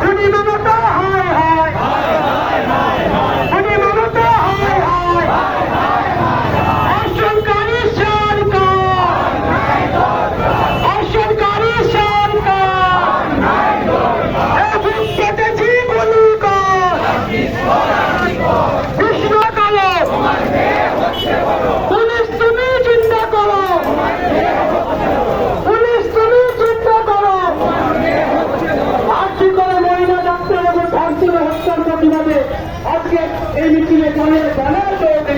খুনি মমতা আজকে এই মিছিলে দলের দলের দৌড়ে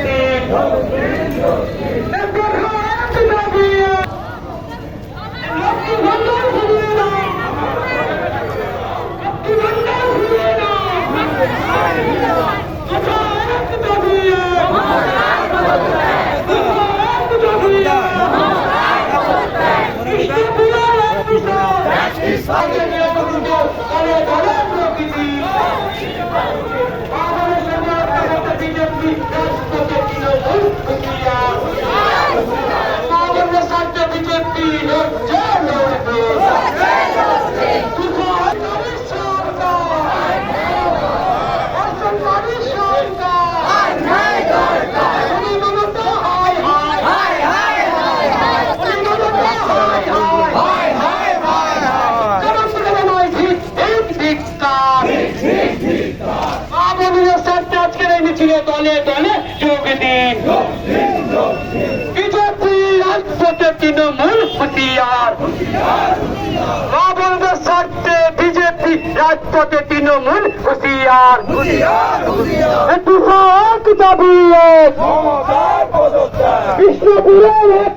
যোগ দিন বিজেপি রাজপথে তৃণমূল হুঁশিয়ার বিজেপি রাজপথে তৃণমূল হুঁশিয়ার তুষার দাবি এক। এক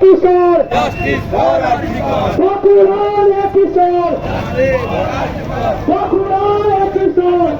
কিশোর কিশোর কিশোর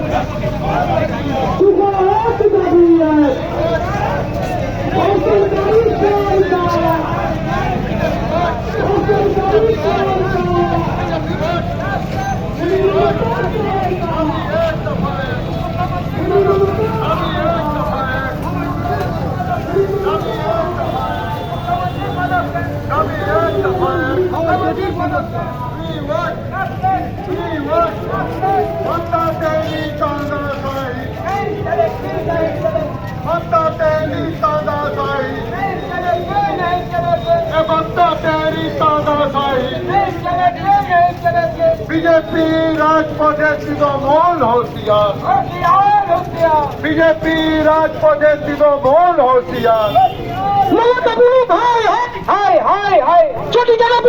বিজেপি রাজপথে তৃণমূল হুঁশিয়ার বিজেপি রাজপথে তৃণমূল হুঁশিয়ার মমতা পুলিশ হায় হায় হায় হায় হায় ছোটি জায়গা